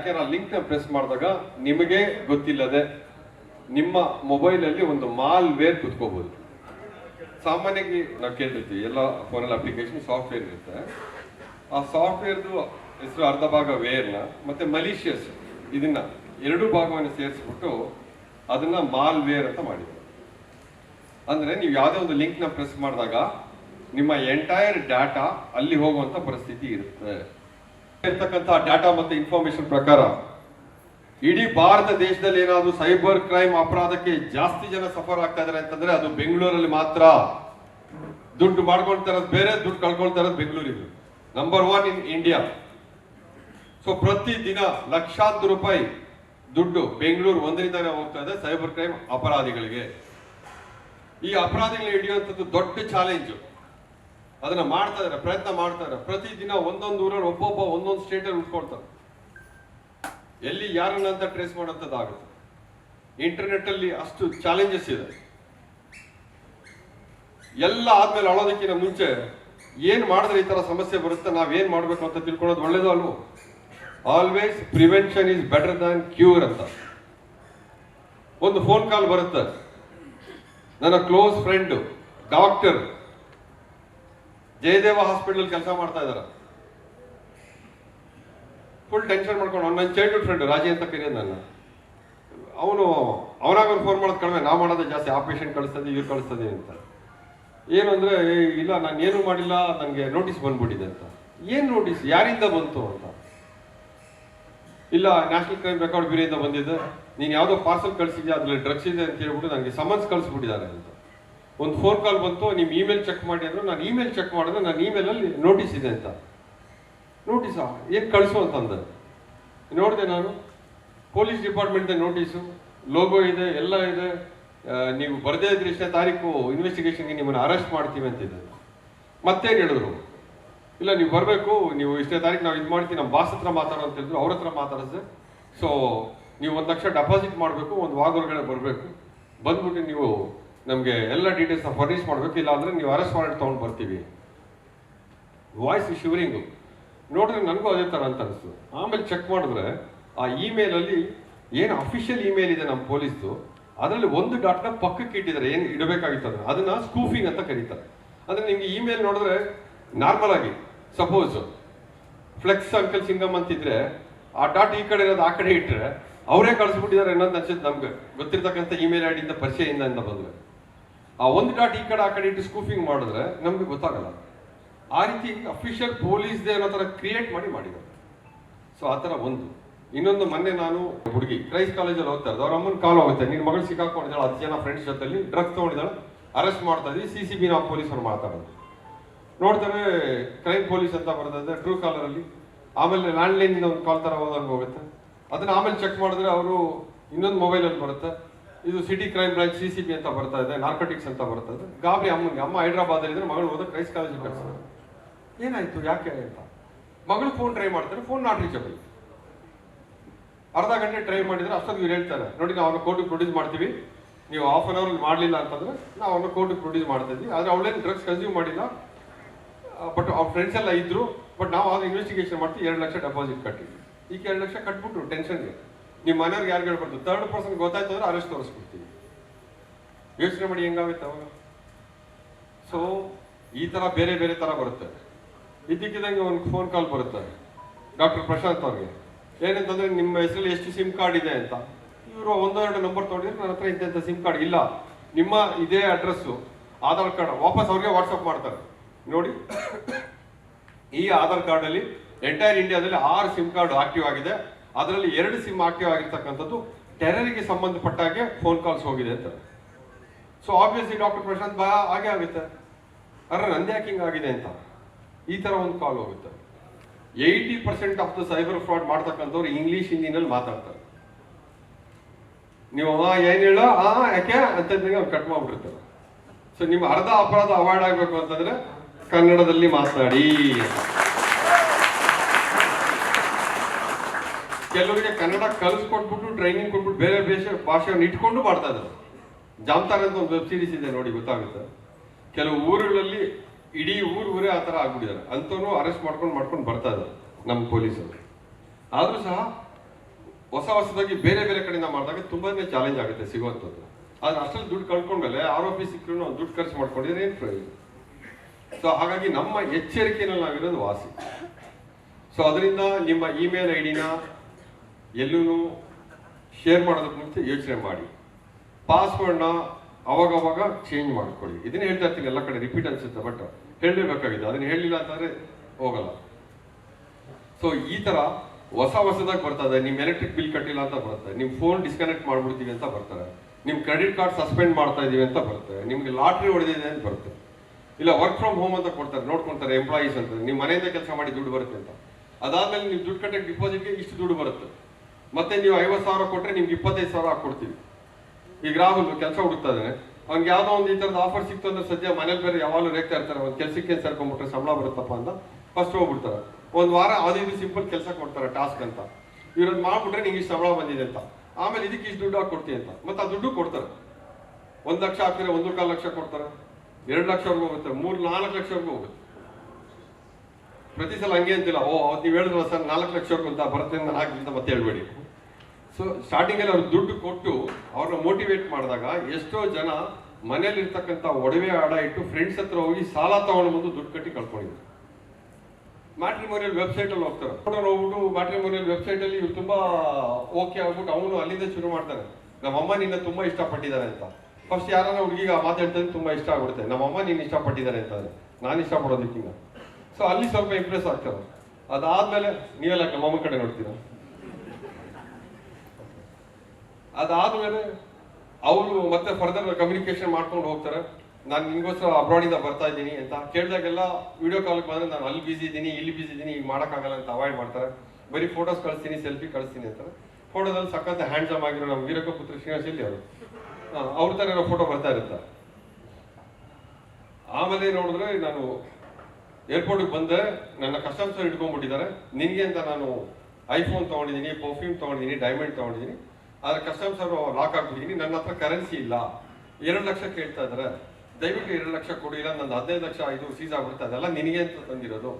ಯಾಕೆಂದ್ರೆ ಆ ಲಿಂಕ್ನ ಪ್ರೆಸ್ ಮಾಡಿದಾಗ ನಿಮಗೆ ಗೊತ್ತಿಲ್ಲದೆ ನಿಮ್ಮ ಮೊಬೈಲ್ ಅಲ್ಲಿ ಒಂದು ಮಾಲ್ ವೇರ್ ಕುತ್ಕೋಬಹುದು ಸಾಮಾನ್ಯವಾಗಿ ನಾವು ಕೇಳಿರ್ತೀವಿ ಎಲ್ಲ ಫೋನಲ್ಲಿ ಅಪ್ಲಿಕೇಶನ್ ಸಾಫ್ಟ್ವೇರ್ ಇರುತ್ತೆ. ಆ ಸಾಫ್ಟ್ವೇರ್ದು ಹೆಸರು ಅರ್ಧ ಭಾಗ ವೇರ್ನ ಮತ್ತೆ ಮಲೀಷಿಯಸ್ ಇದನ್ನ ಎರಡು ಭಾಗವನ್ನು ಸೇರಿಸ್ಬಿಟ್ಟು ಅದನ್ನ ಮಾಲ್ ವೇರ್ ಅಂತ ಮಾಡಿದ್ರು. ಅಂದ್ರೆ ನೀವು ಯಾವುದೇ ಒಂದು ಲಿಂಕ್ನ ಪ್ರೆಸ್ ಮಾಡಿದಾಗ ನಿಮ್ಮ ಎಂಟೈರ್ ಡಾಟಾ ಅಲ್ಲಿ ಹೋಗುವಂತ ಪರಿಸ್ಥಿತಿ ಇರುತ್ತೆ. ಇರ್ತಕ್ಕಂಥ ಡಾಟಾ ಮತ್ತು ಇನ್ಫಾರ್ಮೇಶನ್ ಪ್ರಕಾರ, ಇಡೀ ಭಾರತ ದೇಶದಲ್ಲಿ ಏನಾದರೂ ಸೈಬರ್ ಕ್ರೈಮ್ ಅಪರಾಧಕ್ಕೆ ಜಾಸ್ತಿ ಜನ ಸಫರ್ ಆಗ್ತಾ ಇದಾರೆ ಅಂತಂದ್ರೆ ಅದು ಬೆಂಗಳೂರಲ್ಲಿ ಮಾತ್ರ. ದುಡ್ಡು ಮಾಡ್ಕೊಳ್ತಾ ಇರೋದು ಬೇರೆ, ದುಡ್ಡು ಕಳ್ಕೊಳ್ತಾ ಇರೋದು ಬೆಂಗಳೂರಿಗೆ. Number one in India so ಪ್ರತಿ ದಿನ ಲಕ್ಷಾಂತರ ರೂಪಾಯಿ ದುಡ್ಡು ಬೆಂಗಳೂರು ಒಂದರಿಂದಾನೇ ಹೋಗ್ತಾ ಇದೆ ಸೈಬರ್ ಕ್ರೈಮ್ ಅಪರಾಧಿಗಳಿಗೆ. ಈ ಅಪರಾಧಿಗಳು ಹಿಡಿಯುವಂಥದ್ದು ದೊಡ್ಡ ಚಾಲೆಂಜ್ ಅದನ್ನ ಮಾಡ್ತಾ ಇದಾರೆ, ಪ್ರಯತ್ನ ಮಾಡ್ತಾ ಇದಾರೆ. ಪ್ರತಿ ದಿನ ಒಂದೊಂದು ಊರಲ್ಲಿ ಒಬ್ಬೊಬ್ಬ ಒಂದೊಂದು ಸ್ಟೇಟಲ್ಲಿ ಉಟ್ಕೊಳ್ತಾರೆ ಎಲ್ಲಿ ಯಾರನ್ನ ಅಂತ ಟ್ರೇಸ್ ಮಾಡೋಂಥದ್ದಾಗುತ್ತೆ ಇಂಟರ್ನೆಟ್ ಅಲ್ಲಿ ಅಷ್ಟು ಚಾಲೆಂಜಸ್ ಇದೆ. ಎಲ್ಲ ಆದ್ಮೇಲೆ ಅಳೋದಕ್ಕಿಂತ ಮುಂಚೆ ಏನ್ ಮಾಡಿದ್ರೆ ಈ ತರ ಸಮಸ್ಯೆ ಬರುತ್ತೆ ನಾವೇನ್ ಮಾಡ್ಬೇಕು ಅಂತ ತಿಳ್ಕೊಳ್ಳೋದು ಒಳ್ಳೇದು ಅಲ್ವೋ? Always prevention is better than cure ಅಂತ. ಒಂದು ಫೋನ್ ಕಾಲ್ ಬರುತ್ತೆ. ನನ್ನ close friend doctor Jayadeva hospital ಕೆಲಸ ಮಾಡ್ತಾ ಇದಾರೆ. ಫುಲ್ ಟೆನ್ಷನ್ ಮಾಡ್ಕೊಂಡು ಅವ್ನು ಚೈಲ್ಡ್ ಹುಡ್ ಫ್ರೆಂಡ್ ರಾಜಿ ಅಂತ ಕರೆಯೋದು ನನ್ನ. ಅವನು ಅವನಾಗ ಫೋನ್ ಮಾಡೋದು ಕಡಿಮೆ, ನಾವು ಮಾಡೋದೇ ಜಾಸ್ತಿ, ಆ ಪೇಷಂಟ್ ಕಳಿಸ್ತದೆ, ಇವ್ರು ಕಳಿಸ್ತದೆ ಅಂತ. ಏನು ಅಂದರೆ ಇಲ್ಲ, ನಾನು ಏನು ಮಾಡಿಲ್ಲ, ನನಗೆ ನೋಟಿಸ್ ಬಂದ್ಬಿಟ್ಟಿದೆ ಅಂತ. ಏನು ನೋಟಿಸ್ ಯಾರಿಂದ ಬಂತು ಅಂತ. ಇಲ್ಲ ನ್ಯಾಷನಲ್ ಕ್ರೈಮ್ ರೆಕಾರ್ಡ್ ಬ್ಯೂರೋಯಿಂದ ಬಂದಿದ್ದು ನೀನು ಯಾವುದೋ ಪಾರ್ಸಲ್ ಕಳಿಸಿದ್ಯಾ, ಅದರಲ್ಲಿ ಡ್ರಗ್ಸ್ ಇದೆ ಅಂತ ಹೇಳ್ಬಿಟ್ಟು ನನಗೆ ಸಮನ್ಸ್ ಕಳಿಸ್ಬಿಟ್ಟಿದ್ದಾರೆ ಅಂತ. ಒಂದು ಫೋನ್ ಕಾಲ್ ಬಂತು ನಿಮ್ಮ ಇಮೇಲ್ ಚೆಕ್ ಮಾಡಿ ಅಂದ್ರೆ, ನಾನು ಇಮೇಲ್ ಚೆಕ್ ಮಾಡಿದ್ರೆ ನಾನು ಇಮೇಲಲ್ಲಿ ನೋಟಿಸ್ ಇದೆ ಅಂತ. ನೋಟಿಸಾ ಏನು ಕಳಿಸು ಅಂತಂದೆ ನೋಡಿದೆ ನಾನು ಪೊಲೀಸ್ ಡಿಪಾರ್ಟ್ಮೆಂಟ್ ನೋಟಿಸು ಲೋಗೋ ಇದೆ, ಎಲ್ಲ ಇದೆ ನೀವು ಬರದೇ ಇದ್ರೆ ಇಷ್ಟೇ ತಾರೀಕು ಇನ್ವೆಸ್ಟಿಗೇಷನ್ಗೆ ನಿಮ್ಮನ್ನು ಅರೆಸ್ಟ್ ಮಾಡ್ತೀವಿ ಅಂತಿದ್ದೆ ಮತ್ತೇನು ಹೇಳಿದ್ರು? ಇಲ್ಲ, ನೀವು ಬರಬೇಕು, ನೀವು ಇಷ್ಟೇ ತಾರೀಕು ನಾವು ಇದು ಮಾಡ್ತೀವಿ ನಮ್ಮ ಬಾಸ್ ಹತ್ರ ಮಾತಾಡೋ ಅಂತ ಹೇಳಿದ್ರು, ಅವ್ರ ಹತ್ರ ಮಾತಾಡಿದ್ರೆ ಸೊ ನೀವು ಒಂದು ಲಕ್ಷ ಡೆಪಾಸಿಟ್ ಮಾಡಬೇಕು, ಒಂದು ವಾಗ ಹೊರಗಡೆ ಬರಬೇಕು. ಬಂದ್ಬಿಟ್ಟು ನೀವು ನಮಗೆ ಎಲ್ಲ ಡೀಟೇಲ್ಸ್ನ ಫರ್ನಿಶ್ ಮಾಡಬೇಕು ಇಲ್ಲ ಅಂದರೆ ನೀವು ಅರೆಸ್ಟ್ ವಾರಂಟ್ ತೊಗೊಂಡು ಬರ್ತೀವಿ. ವಾಯ್ಸ್ ಶಿವರಿಂಗು ನೋಡಿದ್ರೆ ನನಗೂ ಅದೇ ಥರ ಅಂತ ಅನಿಸ್ತು. ಆಮೇಲೆ ಚೆಕ್ ಮಾಡಿದ್ರೆ, ಆ ಇಮೇಲಲ್ಲಿ ಏನು ಅಫಿಷಿಯಲ್ ಇಮೇಲ್ ಇದೆ ನಮ್ಮ ಪೊಲೀಸ್ದು, ಅದರಲ್ಲಿ ಒಂದು ಡಾಟ್ನ ಪಕ್ಕಕ್ಕೆ ಇಟ್ಟಿದ್ದಾರೆ, ಏನು ಇಡಬೇಕಾಗಿತ್ತು ಅದನ್ನ. ಸ್ಕೂಫಿಂಗ್ ಅಂತ ಕರೀತಾರೆ. ಅಂದರೆ ನಿಮಗೆ ಇಮೇಲ್ ನೋಡಿದ್ರೆ ನಾರ್ಮಲ್ ಆಗಿ ಸಪೋಸ್ ಫ್ಲೆಕ್ಸ್ ಅಂಕಲ್ ಸಿಂಗಮ್ ಅಂತಿದ್ರೆ, ಆ ಡಾಟ್ ಈ ಕಡೆ ಇರೋದು ಆ ಕಡೆ ಇಟ್ಟರೆ ಅವರೇ ಕಳಿಸ್ಬಿಟ್ಟಿದ್ದಾರೆ ಅನ್ನೋದು ಅನ್ಸುತ್ತೆ ನಮ್ಗೆ. ಗೊತ್ತಿರ್ತಕ್ಕಂಥ ಇಮೇಲ್ ಐ ಡಿಯಿಂದ ಪರಿಚಯದಿಂದ ಅಂತ ಬಂದ್ರೆ. ಆ ಒಂದು ಡಾಟ್ ಈ ಕಡೆ ಆ ಕಡೆ ಇಟ್ಟು ಸ್ಕೂಫಿಂಗ್ ಮಾಡಿದ್ರೆ ನಮಗೆ ಗೊತ್ತಾಗಲ್ಲ. ಆ ರೀತಿ ಅಫಿಷಿಯಲ್ ಪೊಲೀಸ್ದೇ ಅನ್ನೋ ಥರ ಕ್ರಿಯೇಟ್ ಮಾಡಿ ಮಾಡಿದ್ದಾರೆ. ಸೊ ಆ ಥರ ಒಂದು. ಇನ್ನೊಂದು ಮೊನ್ನೆ ನಾನು ಹುಡುಗಿ ಕ್ರೈಸ್ಟ್ ಕಾಲೇಜಲ್ಲಿ ಓದ್ತಾ ಇರೋದು. ಅವ್ರ ಅಮ್ಮನ ಕಾಲ್ ಹೋಗುತ್ತೆ. ನಿನ್ನ ಮಗಳು ಸಿಕ್ಕಾಕೊಂಡಿದ್ದಾಳೆ ಹತ್ತು ಜನ ಫ್ರೆಂಡ್ಸ್ ಜೊತೆಲಿ ಡ್ರಗ್ಸ್ ತೊಗೊಂಡಿದ್ದಾಳೆ ಅರೆಸ್ಟ್ ಮಾಡ್ತಾ ಇದ್ವಿ ಸಿ ಸಿ ಬಿ ನಾವು ಪೊಲೀಸರು ಮಾತಾಡೋದು ನೋಡ್ತಾರೆ ಕ್ರೈಮ್ ಪೊಲೀಸ್ ಅಂತ ಬರ್ತದೆ ಟ್ರೂ ಕಾಲರಲ್ಲಿ ಆಮೇಲೆ ಲ್ಯಾಂಡ್ಲೈನ್ ಇಂದ ಒಂದು ಕಾಲ್ ತರ ಹೋದಂಗೆ ಹೋಗುತ್ತೆ. ಅದನ್ನ ಆಮೇಲೆ ಚೆಕ್ ಮಾಡಿದ್ರೆ ಅವರು ಇನ್ನೊಂದು ಮೊಬೈಲಲ್ಲಿ ಬರುತ್ತೆ. ಇದು city crime branch C C B ಅಂತ ಬರ್ತಾ ಇದೆ ನಾರ್ಕೋಟಿಕ್ಸ್ ಅಂತ ಬರ್ತದೆ ಗಾಬರಿ ಅಮ್ಮನಿಗೆ ಅಮ್ಮ ಹೈದ್ರಾಬಾದ್ ಇದ್ರೆ ಮಗಳು ಹೋದ ಕ್ರೈಸ್ ಕಾಲೇಜಿಗೆ ಕಳ್ಸೋದು ಏನಾಯ್ತು, ಯಾಕೆ ಅಂತ? ಮಗಳು ಫೋನ್ ಟ್ರೈ ಮಾಡ್ತಾರೆ ಫೋನ್ ನಾಟ್ ರೀಚಬಲ್ ಅರ್ಧ ಗಂಟೆ ಟ್ರೈ ಮಾಡಿದ್ರೆ ಅಷ್ಟೊಂದು ಇವ್ರು ಹೇಳ್ತಾರೆ, ನೋಡಿ ನಾವು ಅವ್ರನ್ನ ಕೋರ್ಟಿಗೆ ಪ್ರೊಡ್ಯೂಸ್ ಮಾಡ್ತೀವಿ. ನೀವು ಹಾಫ್ ಅನ್ ಅವರ್ ಮಾಡಲಿಲ್ಲ ಅಂತಂದ್ರೆ ನಾವು ಅವ್ರನ್ನ ಕೋರ್ಟಿಗೆ ಪ್ರೊಡ್ಯೂಸ್ ಮಾಡ್ತಾ ಇದ್ವಿ. ಆದ್ರೆ ಅವಳೇನು ಡ್ರಗ್ಸ್ ಕನ್ಸ್ಯೂಮ್ ಮಾಡಿಲ್ಲ. ಬಟ್ ಅವ್ರ ಫ್ರೆಂಡ್ಸ್ ಎಲ್ಲ ಇದ್ರು ಬಟ್ ನಾವು ಅದು ಇನ್ವೆಸ್ಟಿಗೇಷನ್ ಮಾಡ್ತೀವಿ, ಎರಡು ಲಕ್ಷ ಡೆಪಾಸಿಟ್ ಕಟ್ಟಿದ್ವಿ. ಈಗ ಎರಡು ಲಕ್ಷ ಕಟ್ಬಿಟ್ರು ಟೆನ್ಷನ್ಗೆ ನಿಮ್ಮ ಮನೆಯವ್ರಿಗೆ ಯಾರು ಹೇಳ್ಬಾರ್ದು? ತರ್ಡ್ ಪರ್ಸನ್ ಗೊತ್ತಾಯ್ತು ಅಂದ್ರೆ ಅರೆಸ್ಟ್ ತೋರಿಸ್ಬಿಡ್ತೀವಿ ಯೋಚನೆ ಮಾಡಿ ಹೆಂಗಾಗುತ್ತೆ ಅವಾಗ? ಸೊ ಈ ತರ ಬೇರೆ ಬೇರೆ ತರ ಬರುತ್ತೆ. ಇದ್ದಕ್ಕಿದ್ದಂಗೆ ಒಂದು ಫೋನ್ ಕಾಲ್ ಬರುತ್ತೆ. ಡಾಕ್ಟರ್ ಪ್ರಶಾಂತ್ ಅವ್ರಿಗೆ. ಏನಂತಂದ್ರೆ, ನಿಮ್ಮ ಹೆಸರಲ್ಲಿ ಎಷ್ಟು ಸಿಮ್ ಕಾರ್ಡ್ ಇದೆ ಅಂತ. ಇವರು ಒಂದೆರಡು ನಂಬರ್ ತೊಗೊಂಡಿದ್ರೆ ನನ್ನ ಹತ್ರ ಇಂಥ ಸಿಮ್ ಕಾರ್ಡ್ ಇಲ್ಲ. ನಿಮ್ಮ ಇದೇ ಅಡ್ರೆಸ್ಸು ಆಧಾರ್ ಕಾರ್ಡ್, ವಾಪಸ್ ಅವ್ರಿಗೆ ವಾಟ್ಸಪ್ ಮಾಡ್ತಾರೆ. ನೋಡಿ, ಈ ಆಧಾರ್ ಕಾರ್ಡ್ ಅಲ್ಲಿ ಎಂಟೈರ್ ಇಂಡಿಯಾದಲ್ಲಿ ಆರು ಸಿಮ್ ಕಾರ್ಡ್ ಆಕ್ಟಿವ್ ಆಗಿದೆ. ಅದರಲ್ಲಿ ಎರಡು ಸಿಮ್ ಆಕ್ಟಿವ್ ಆಗಿರ್ತಕ್ಕಂಥದ್ದು ಟೆರರಿಗೆ ಸಂಬಂಧಪಟ್ಟಾಗೆ ಫೋನ್ ಕಾಲ್ಸ್ ಹೋಗಿದೆ ಅಂತ. ಸೊ ಆಬ್ವಿಯಸ್ಲಿ ಡಾಕ್ಟರ್ ಪ್ರಶಾಂತ್ ಬಾ, ಹಾಗೆ ಆಗುತ್ತೆ. ಅರೆ, ನಂದೇ ಹ್ಯಾಕಿಂಗ್ ಆಗಿದೆ ಅಂತ. ಈ ತರ ಒಂದು ಕಾಲ್ ಹೋಗುತ್ತೆ. Eighty percent of the cyber fraud ಮಾಡ್ತಕ್ಕಂಥವ್ರು ಇಂಗ್ಲಿಷ್ ಹಿಂದಿನಲ್ಲಿ ಮಾತಾಡ್ತಾರೆ. ನೀವು ಏನು ಹೇಳೋ? ಆ ಯಾಕೆ? ಅಂತಂದ್ರೆ ಅವ್ರು ಕಟ್ ಮಾಡ್ಬಿಡ್ತಾರೆ ಸೊ ನಿಮ್ಮ ಅರ್ಧ ಅಪರಾಧ ಅವಾಯ್ಡ್ ಆಗಬೇಕು ಅಂತಂದ್ರೆ ಕನ್ನಡದಲ್ಲಿ ಮಾತನಾಡಿ ಕೆಲವರಿಗೆ ಕನ್ನಡ ಕಲಿಸ್ಕೊಟ್ಬಿಟ್ಟು ಟ್ರೈನಿಂಗ್ ಕೊಟ್ಬಿಟ್ಟು ಬೇರೆ ಬೇರೆ ಭಾಷೆಯನ್ನು ಇಟ್ಕೊಂಡು ಮಾಡ್ತಾ ಇದ್ದಾರೆ. ಜಾಮ್ತಾರ್ ಅಂತ ಒಂದು ವೆಬ್ ಸೀರೀಸ್ ಇದೆ ನೋಡಿ, ಗೊತ್ತಾಗುತ್ತೆ. ಕೆಲವು ಊರುಗಳಲ್ಲಿ ಇಡೀ ಊರು ಊರೇ ಆ ಥರ ಆಗ್ಬಿಟ್ಟಿದ್ದಾರೆ. ಅಂಥವ್ರು ಅರೆಸ್ಟ್ ಮಾಡ್ಕೊಂಡು ಮಾಡ್ಕೊಂಡು ಬರ್ತಾ ಇದ್ದಾರೆ ನಮ್ಮ ಪೊಲೀಸರು. ಆದರೂ ಸಹ ಹೊಸ ಹೊಸದಾಗಿ ಬೇರೆ ಬೇರೆ ಕಡೆಯಿಂದ ಮಾಡಿದಾಗ ತುಂಬಾನೇ ಚಾಲೆಂಜ್ ಆಗುತ್ತೆ ಸಿಗುವಂಥದ್ದು. ಆದ್ರೆ ಅಷ್ಟರಲ್ಲಿ ದುಡ್ಡು ಕಳ್ಕೊಂಡ್ಮೇಲೆ ಆರೋಪಿ ಸಿಕ್ಕರು ದುಡ್ಡು ಖರ್ಚು ಮಾಡ್ಕೊಂಡಿದ್ರೆ ಏನು ಪ್ರಯೋಜನ? ಸೊ ಹಾಗಾಗಿ ನಮ್ಮ ಎಚ್ಚರಿಕೆಯಲ್ಲಿ ನಾವಿರೋದು ವಾಸಿ. ಸೊ ಅದರಿಂದ ನಿಮ್ಮ ಇಮೇಲ್ ಐ ಡಿನ ಎಲ್ಲೂ ಶೇರ್ ಮಾಡೋದಕ್ಕೆ ಮುಂಚೆ ಯೋಚನೆ ಮಾಡಿ. ಪಾಸ್ವರ್ಡ್ನ ಅವಾಗವಾಗ ಚೇಂಜ್ ಮಾಡ್ಕೊಳ್ಳಿ. ಇದನ್ನೇ ಹೇಳ್ತಾ ಇರ್ತೀನಿ, ಎಲ್ಲ ಕಡೆ ರಿಪೀಟ್ ಅನಿಸುತ್ತೆ ಬಟ್ ಹೇಳಲೇಬೇಕಾಗಿದೆ. ಅದನ್ನು ಹೇಳಿಲ್ಲ ಅಂತಂದರೆ ಹೋಗಲ್ಲ. ಸೊ ಈ ಥರ ಹೊಸ ಹೊಸದಾಗಿ ಬರ್ತದೆ ನಿಮ್ಮ ಎಲೆಕ್ಟ್ರಿಕ್ ಬಿಲ್ ಕಟ್ಟಿಲ್ಲ ಅಂತ ಬರುತ್ತೆ. ನಿಮ್ಮ ಫೋನ್ ಡಿಸ್ಕನೆಕ್ಟ್ ಮಾಡ್ಬಿಡ್ತೀವಿ ಅಂತ ಬರ್ತಾರೆ. ನಿಮ್ಮ ಕ್ರೆಡಿಟ್ ಕಾರ್ಡ್ ಸಸ್ಪೆಂಡ್ ಮಾಡ್ತಾ ಇದೀವಿ ಅಂತ ಬರುತ್ತೆ. ನಿಮಗೆ ಲಾಟ್ರಿ ಹೊಡೆದಿದೆ ಅಂತ ಬರುತ್ತೆ. ಇಲ್ಲ ವರ್ಕ್ ಫ್ರಮ್ ಹೋಮ್ ಅಂತ ಕೊಡ್ತಾರೆ. ನೋಡ್ಕೊಳ್ತಾರೆ ಎಂಪ್ಲಾಯೀಸ್ ಅಂತ. ನಿಮ್ಮ ಮನೆಯಿಂದ ಕೆಲಸ ಮಾಡಿ ದುಡ್ಡು ಬರುತ್ತೆ ಅಂತ. ಅದಾದಮೇಲೆ ನೀವು ದುಡ್ಡು ಕಟ್ಟಕ್ಕೆ ಡಿಪಾಸಿಟ್ಗೆ ಇಷ್ಟು ದುಡ್ಡು ಬರುತ್ತೆ. ಮತ್ತೆ ನೀವು ಐವತ್ತು ಸಾವಿರ ಕೊಟ್ಟರೆ ನಿಮ್ಗೆ ಇಪ್ಪತ್ತೈದು ಸಾವಿರ ಹಾಕ್ಕೊಡ್ತೀವಿ. ಈಗ ರಾಹುಲ್ ಕೆಲಸ ಹುಡುಕ್ತಾ ಇದ್ದಾನೆ ಅವ್ನಿಗೆ ಯಾವ್ದೋ ಒಂದು ಈ ತರದ ಆಫರ್ ಸಿಕ್ತು ಅಂದ್ರೆ ಸದ್ಯ ಮನೇಲಿ ಬೇರೆ ಯಾವಾಗಲೂ ರೇಗ್ತಾ ಇರ್ತಾರೆ. ಒಂದು ಕೆಲಸಕ್ಕೆ ಸೇರ್ಕೊಂಡ್ಬಿಟ್ರೆ ಸಂಬಳ ಬರುತ್ತಪ್ಪ ಅಂತ ಫಸ್ಟ್ ಹೋಗ್ಬಿಡ್ತಾರೆ. ಒಂದು ವಾರ ಇದು ಸಿಂಪಲ್ ಕೆಲಸ ಕೊಡ್ತಾರೆ ಟಾಸ್ಕ್ ಅಂತ. ಇವ್ರದ್ದು ಮಾಡ್ಬಿಟ್ರೆ ನಿಂಗೆ ಇಷ್ಟು ಸಂಬಳ ಬಂದಿದೆ ಅಂತ. ಆಮೇಲೆ ಇದಕ್ಕೆ ಇಷ್ಟು ದುಡ್ಡು ಹಾಕಿ ಕೊಡ್ತೀನಿ ಅಂತ. ಮತ್ತೆ ಆ ದುಡ್ಡು ಕೊಡ್ತಾರೆ. ಒಂದು ಲಕ್ಷ ಹಾಕಿದ್ರೆ ಒಂದು ಕಾಲು ಲಕ್ಷ ಕೊಡ್ತಾರೆ. ಎರಡು ಲಕ್ಷವರೆಗೂ ಹೋಗುತ್ತೆ. ಮೂರು ನಾಲ್ಕು ಲಕ್ಷವರೆಗೂ ಹೋಗುತ್ತೆ. ಪ್ರತಿ ಸಲ ಹಂಗೆ ಅಂತಿಲ್ಲ. ಓ ಅವತ್ತು ನೀವು ಹೇಳಿದ್ರಲ್ಲ ಸರ್, ನಾಲ್ಕು ಲಕ್ಷವರೆಗೂ ಅಂತ ಬರುತ್ತೆ ನಾನು ಹಾಕಿ ಅಂತ ಮತ್ತೆ ಹೇಳ್ಬೇಡಿ. ಸೊ ಸ್ಟಾರ್ಟಿಂಗಲ್ಲಿ ಅವ್ರು ದುಡ್ಡು ಕೊಟ್ಟು ಅವ್ರನ್ನ ಮೋಟಿವೇಟ್ ಮಾಡಿದಾಗ ಎಷ್ಟೋ ಜನ ಮನೆಯಲ್ಲಿರ್ತಕ್ಕಂಥ ಒಡವೆ ಆಡ ಇಟ್ಟು ಫ್ರೆಂಡ್ಸ್ ಹತ್ರ ಹೋಗಿ ಸಾಲ ತಗೊಂಡು ಬಂದು ದುಡ್ಡು ಕಟ್ಟಿ ಕಳ್ಕೊಂಡಿದ್ದಾರೆ ಮ್ಯಾಟ್ರಿಮೋನಿಯಲ್ ವೆಬ್ಸೈಟ್ ಅಲ್ಲಿ ಹೋಗ್ತಾರೆ. ಹೋಗ್ಬಿಟ್ಟು ಮ್ಯಾಟ್ರಿಮೋನಿಯಲ್ ವೆಬ್ಸೈಟ್ ಅಲ್ಲಿ ಇವ್ರು ತುಂಬಾ ಓಕೆ ಆಗ್ಬಿಟ್ಟು ಅವನು ಅಲ್ಲಿಂದ ಶುರು ಮಾಡ್ತಾನೆ. ನಮ್ಮಮ್ಮ ನಿನ್ನ ತುಂಬಾ ಇಷ್ಟಪಟ್ಟಿದ್ದಾರೆ ಅಂತ. ಫಸ್ಟ್ ಯಾರನ್ನ ಹುಡುಗಿಗೆ ಮಾತಾಡ್ತಾನೆ ತುಂಬಾ ಇಷ್ಟ ಆಗ್ಬಿಡುತ್ತೆ. ನಮ್ಮಮ್ಮ ನೀನು ಇಷ್ಟಪಟ್ಟಿದ್ದಾರೆ ಅಂತಂದರೆ ನಾನು ಇಷ್ಟಪಡೋದಕ್ಕಿಂತ. ಸೊ ಅಲ್ಲಿ ಸ್ವಲ್ಪ ಇಂಪ್ರೆಸ್ ಆಗ್ತಾರೆ ಅದಾದ್ಮೇಲೆ ನೀವೆಲ್ಲ ನಮ್ಮಮ್ಮ ಕಡೆ ನೋಡ್ತೀರಾ? ಅದಾದ್ಮೇಲೆ ಅವರು ಮತ್ತೆ ಫರ್ದರ್ ಕಮ್ಯುನಿಕೇಶನ್ ಮಾಡ್ಕೊಂಡು ಹೋಗ್ತಾರೆ. ನಾನು ನಿಮಗೋಸ್ಕರ ಅಬ್ರಾಡಿಂದ ಬರ್ತಾ ಇದ್ದೀನಿ ಅಂತ ಕೇಳಿದಾಗೆಲ್ಲ ವಿಡಿಯೋ ಕಾಲ್ಗೆ ಬಂದ್ರೆ ನಾನು ಅಲ್ಲಿ ಬಿಸಿ ಇದ್ದೀನಿ, ಇಲ್ಲಿ ಬಿಸಿ ಇದ್ದೀನಿ ಈಗ ಮಾಡೋಕ್ಕಾಗಲ್ಲ ಅಂತ ಅವಾಯ್ಡ್ ಮಾಡ್ತಾರೆ. ಬರೀ ಫೋಟೋಸ್ ಕಳಿಸ್ತೀನಿ ಸೆಲ್ಫಿ ಕಳಿಸ್ತೀನಿ ಅಂತ. ಫೋಟೋದಲ್ಲಿ ಸಖತ್ ಹ್ಯಾಂಡ್ಸಮ್ ಆಗಿರೋ ನಮ್ಮ ವೀರಕ್ಕ ಪುತ್ರ ಶ್ರೀನಿವಾಸ ಇಲ್ಲಿ ಅವರು. ಅವ್ರ ಇರೋ ಫೋಟೋ ಬರ್ತಾ ಇರುತ್ತೆ. ಆಮೇಲೆ ನೋಡಿದ್ರೆ ನಾನು ಏರ್ಪೋರ್ಟ್ಗೆ ಬಂದೆ, ನನ್ನ ಕಸ್ಟಮ್ಸ್ ಇಟ್ಕೊಂಡ್ಬಿಟ್ಟಿದ್ದಾರೆ. ನಿನಗೆ ಅಂತ ನಾನು ಐಫೋನ್ ತೊಗೊಂಡಿದ್ದೀನಿ ಪರ್ಫ್ಯೂಮ್ ತೊಗೊಂಡಿದ್ದೀನಿ ಡೈಮಂಡ್ ತೊಗೊಂಡಿದ್ದೀನಿ. ಆದರೆ ಅವರು ಲಾಕ್ ಆಗ್ಬಿಟ್ಟಿದ್ದೀನಿ ನನ್ನ ಹತ್ರ ಕರೆನ್ಸಿ ಇಲ್ಲ. ಎರಡು ಲಕ್ಷ ಕೇಳ್ತಾ ಇದ್ದಾರೆ. ದಯವಿಟ್ಟು ಎರಡು ಲಕ್ಷ ಕೊಡಿ, ಇಲ್ಲ ನನ್ನ ಹದಿನೈದು ಲಕ್ಷ ಇದು ಸೀಸ್ ಆಗ್ಬಿಡುತ್ತೆ. ಅದೆಲ್ಲ ನಿನಗೆ ಅಂತ ತಂದಿರೋದು.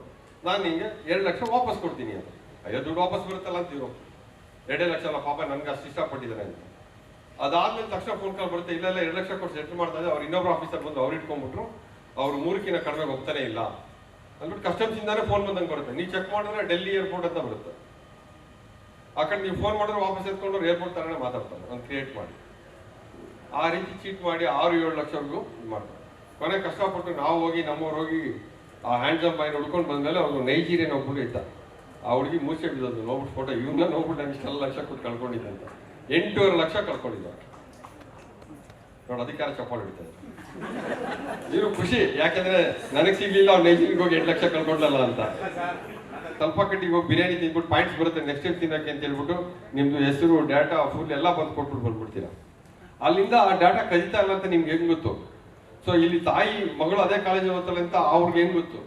ನಾನು ನಿಮಗೆ ಎರಡು ಲಕ್ಷ ವಾಪಸ್ ಕೊಡ್ತೀನಿ ಅಂತ. ಅಯ್ಯೋ, ದುಡ್ಡು ವಾಪಸ್ ಬರುತ್ತಲ್ಲ ಅಂತೀರೋ ಎರಡೇ ಲಕ್ಷ ಅಲ್ಲ, ಪಾಪ ನನಗೆ ಅಷ್ಟು ಇಷ್ಟಪಟ್ಟಿದ್ದಾರೆ ಅಂತ. ಅದಾದ್ಮೇಲೆ ತಕ್ಷಣ ಫೋನ್ ಕಾಲ್ ಬರುತ್ತೆ, ಇಲ್ಲ ಎರಡು ಲಕ್ಷ ಕೊಟ್ಟು ಸೆಟ್ಲ್ ಮಾಡ್ತಾ ಇದ್ದಾರೆ ಅವ್ರು ಇನ್ನೊಬ್ಬರು ಆಫೀಸರ್ ಬಂದು ಅವ್ರು ಇಟ್ಕೊಂಡ್ಬಿಟ್ರು. ಅವ್ರು ಮೂರಕ್ಕಿನ ಕಡಿಮೆ ಹೋಗ್ತಾನೆ ಇಲ್ಲ. ಅಂದ್ಬಿಟ್ಟು ಕಸ್ಟಮ್ಸ್ ಇಂದಾನೆ ಫೋನ್ ಬಂದಂಗೆ ಬರುತ್ತೆ ನೀವು ಚೆಕ್ ಮಾಡಿದ್ರೆ ಡೆಲ್ಲಿ ಏರ್ಪೋರ್ಟ್ ಅಂತ ಬರುತ್ತೆ. ಆ ಕಡೆ ನೀವು ಫೋನ್ ಮಾಡಿದ್ರೆ ವಾಪಸ್ ಎತ್ಕೊಂಡು ಏರ್ಪೋರ್ಟ್ ತರನೇ ಮಾತಾಡ್ತಾರೆ, ಒಂದು ಕ್ರಿಯೇಟ್ ಮಾಡಿ. ಆ ರೀತಿ ಚೀಟ್ ಮಾಡಿ ಆರು ಏಳು ಲಕ್ಷವರೆಗೂ ಇದು ಮಾಡ್ತಾರೆ. ಕೊನೆ ಕಷ್ಟಪಟ್ಟು ನಾವು ಹೋಗಿ ನಮ್ಮವ್ರು ಹೋಗಿ ಆ ಹ್ಯಾಂಡ್ ಜಂಪ್ ಆಗಿ ಹುಡ್ಕೊಂಡು ಬಂದಮೇಲೆ ಅವ್ರು ನೈಜೀರಿಯನ್ ಒಬ್ಬರು ಇದ್ದ. ಆ ಹುಡುಗಿ ಮೂಸೆ ಬಿದ್ದದ್ದು, ನೋಡ್ಬಿಟ್ಟು ಫೋಟೋ ಇವನ್ನ ನೋಡ್ಬಿಟ್ಟು ನಾನು ಇಷ್ಟೆಲ್ಲ ಲಕ್ಷ ಕೊಟ್ಟು ಕಳ್ಕೊಂಡಿದ್ದೆ ಅಂತ. ಎಂಟೂವರೆ ಲಕ್ಷ ಕಳ್ಕೊಂಡಿದ್ದ. ನೋಡಿ, ಅಧಿಕಾರ ಚಪ್ಪಾಳೆ ಹೊಡಿತಾರೆ ಇವರು ಖುಷಿ. ಯಾಕೆಂದ್ರೆ ನನಗೆ ಸಿಗ್ಲಿಲ್ಲ ಅವ್ನು ನೈಜಿಗೆ ಹೋಗಿ ಎಂಟು ಲಕ್ಷ ಕಳ್ಕೊಂಡಲ್ಲ ಅಂತ. ಸ್ವಲ್ಪ ಕಟ್ಟಿಗೆ ಹೋಗಿ ಬಿರಿಯಾನಿ ತಿಂದ್ಬಿಟ್ಟು ಪಾಯಿಂಟ್ಸ್ ಬರುತ್ತೆ ನೆಕ್ಸ್ಟ್ ಟೈಮ್ ತಿನ್ನಕ್ಕೆ ಅಂತ ಹೇಳ್ಬಿಟ್ಟು ನಿಮ್ದು ಹೆಸರು ಡಾಟಾ ಫುಲ್ ಎಲ್ಲ ಬಂದು ಕೊಟ್ಬಿಟ್ಟು ಬಂದ್ಬಿಡ್ತೀರಾ. ಅಲ್ಲಿಂದ ಆ ಡಾಟಾ ಕಲಿತಾ ಇಲ್ಲ ಅಂತ ನಿಮ್ಗೆ ಹೆಂಗ್ ಗೊತ್ತು? ಸೊ ಇಲ್ಲಿ ತಾಯಿ, ಮಗಳು ಅದೇ ಕಾಲೇಜ್ ಓದ್ತಾಳೆ ಅಂತ ಅವ್ರಿಗೆ ಹೆಂಗ್ ಗೊತ್ತು?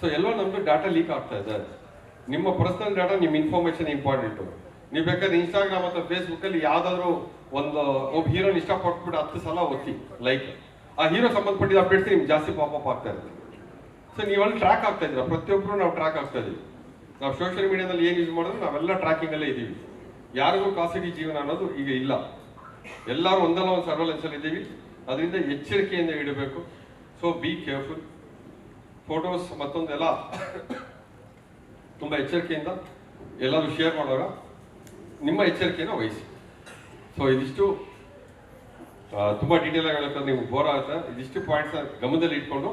ಸೊ ಎಲ್ಲೋ ನಮ್ದು ಡಾಟಾ ಲೀಕ್ ಆಗ್ತಾ ಇದೆ. ನಿಮ್ಮ ಪರ್ಸನಲ್ ಡಾಟಾ ನಿಮ್ಮ ಇನ್ಫಾರ್ಮೇಶನ್ ಇಂಪಾರ್ಟೆಂಟು ನೀವು ಬೇಕಾದ್ರೆ ಇನ್ಸ್ಟಾಗ್ರಾಮ್ ಅಥವಾ ಫೇಸ್ಬುಕ್ ಅಲ್ಲಿ ಯಾವ್ದಾದ್ರು ಒಂದು ಒಬ್ಬ ಹೀರೋನ್ ಇಷ್ಟಪಟ್ಬಿಟ್ಟು ಹತ್ತು ಸಲ ಒತ್ತಿ ಲೈಕ್ ಆ ಹೀರೋ ಸಂಬಂಧಪಟ್ಟಿದ ಅಪ್ಡೇಟ್ಸ್ ನಿಮ್ಗೆ ಜಾಸ್ತಿ ಪಾಪಪ್ ಆಗ್ತಾ ಇರುತ್ತೆ. ಸೊ ನೀವೆಲ್ಲ ಟ್ರ್ಯಾಕ್ ಆಗ್ತಾ ಇದ್ದೀರಾ? ಪ್ರತಿಯೊಬ್ಬರು ನಾವು ಟ್ರ್ಯಾಕ್ ಆಗ್ತಾ ಇದೀವಿ ನಾವು ಸೋಷಿಯಲ್ ಮೀಡಿಯಾದಲ್ಲಿ ಏನು ಯೂಸ್ ಮಾಡಿದ್ರೆ ನಾವೆಲ್ಲ ಟ್ರ್ಯಾಕಿಂಗ್ ಅಲ್ಲೇ ಇದ್ದೀವಿ. ಯಾರಿಗೂ ಖಾಸಗಿ ಜೀವನ ಅನ್ನೋದು ಈಗ ಇಲ್ಲ. ಎಲ್ಲರೂ ಒಂದಲ್ಲ ಒಂದು ಸರ್ವಲೆನ್ಸ್ ಅಲ್ಲಿ ಇದ್ದೀವಿ. ಅದರಿಂದ ಎಚ್ಚರಿಕೆಯಿಂದ ಇಡಬೇಕು ಸೊ ಬಿ ಕೇರ್ಫುಲ್ ಫೋಟೋಸ್ ಮತ್ತೊಂದೆಲ್ಲ ತುಂಬ ಎಚ್ಚರಿಕೆಯಿಂದ ಎಲ್ಲರೂ ಶೇರ್ ಮಾಡುವಾಗ ನಿಮ್ಮ ಎಚ್ಚರಿಕೆಯನ್ನು ವಹಿಸಿ. ಸೊ ಇದಿಷ್ಟು. ತುಂಬಾ ಡೀಟೇಲ್ ಆಗಿ ಹೇಳೋಕೆ ನೀವು ಬೋರ್ ಆಗುತ್ತೆ. ಇದಿಷ್ಟು ಪಾಯಿಂಟ್ಸ್ ಗಮನದಲ್ಲಿ ಇಟ್ಕೊಂಡು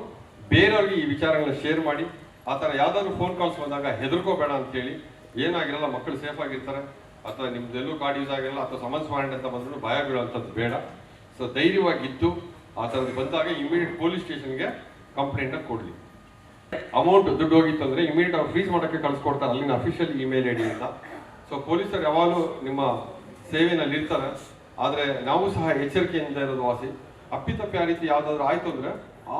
ಬೇರೆಯವ್ರಿಗೆ ಈ ವಿಚಾರಗಳನ್ನ ಶೇರ್ ಮಾಡಿ, ಆ ಥರ ಯಾವ್ದಾದ್ರು ಫೋನ್ ಕಾಲ್ಸ್ ಬಂದಾಗ ಹೆದರ್ಕೋಬೇಡ ಅಂತ ಹೇಳಿ, ಏನಾಗಿರಲ್ಲ ಮಕ್ಕಳು ಸೇಫ್ ಆಗಿರ್ತಾರೆ, ಅಥವಾ ನಿಮ್ದೆಲ್ಲೂ ಕಾರ್ಡ್ ಯೂಸ್ ಆಗಿರಲ್ಲ, ಅಥವಾ ಸಮನ್ಸ್ ವಾರೆಂಟ್ ಅಂತ ಬಂದ್ರು ಭಯ ಬೀಳುವಂಥದ್ದು ಬೇಡ. ಸೊ ಧೈರ್ಯವಾಗಿದ್ದು ಆ ಥರದ್ದು ಬಂದಾಗ ಇಮಿಡಿಯೇಟ್ ಪೊಲೀಸ್ ಸ್ಟೇಷನ್ಗೆ ಕಂಪ್ಲೇಂಟ್ನ ಕೊಡಲಿ. ಅಮೌಂಟ್ ದುಡ್ಡು ಹೋಗಿತ್ತು ಅಂದ್ರೆ ಇಮಿಡಿಯೇಟ್ ಅವ್ರು ಫ್ರೀಸ್ ಮಾಡೋಕ್ಕೆ ಕಳ್ಸಿಕೊಡ್ತಾರೆ, ಅಲ್ಲಿನ ಅಫಿಷಿಯಲ್ ಇಮೇಲ್ ಐ ಡಿಯಿಂದ ಸೊ ಪೊಲೀಸರು ಯಾವಾಗಲೂ ನಿಮ್ಮ ಸೇವೆನಲ್ಲಿ ಇರ್ತಾರೆ. ಆದ್ರೆ ನಾವು ಸಹ ಎಚ್ಚರಿಕೆಯಿಂದ ಇರೋದು ವಾಸಿ, ಅಪ್ಪಿತಪ್ಪಿ ಆ ರೀತಿ ಯಾವ್ದಾದ್ರು ಆಯಿತು ಅಂದ್ರೆ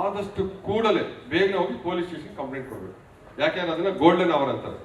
ಆದಷ್ಟು ಕೂಡಲೇ ಬೇಗನೆ ಹೋಗಿ ಪೊಲೀಸ್ ಸ್ಟೇಷನ್ ಕಂಪ್ಲೇಂಟ್ ಕೊಡ್ಬೇಕು. ಯಾಕೆ ಅದನ್ನ ಗೋಲ್ಡನ್ ಅವರ್ ಅಂತಾರೆ.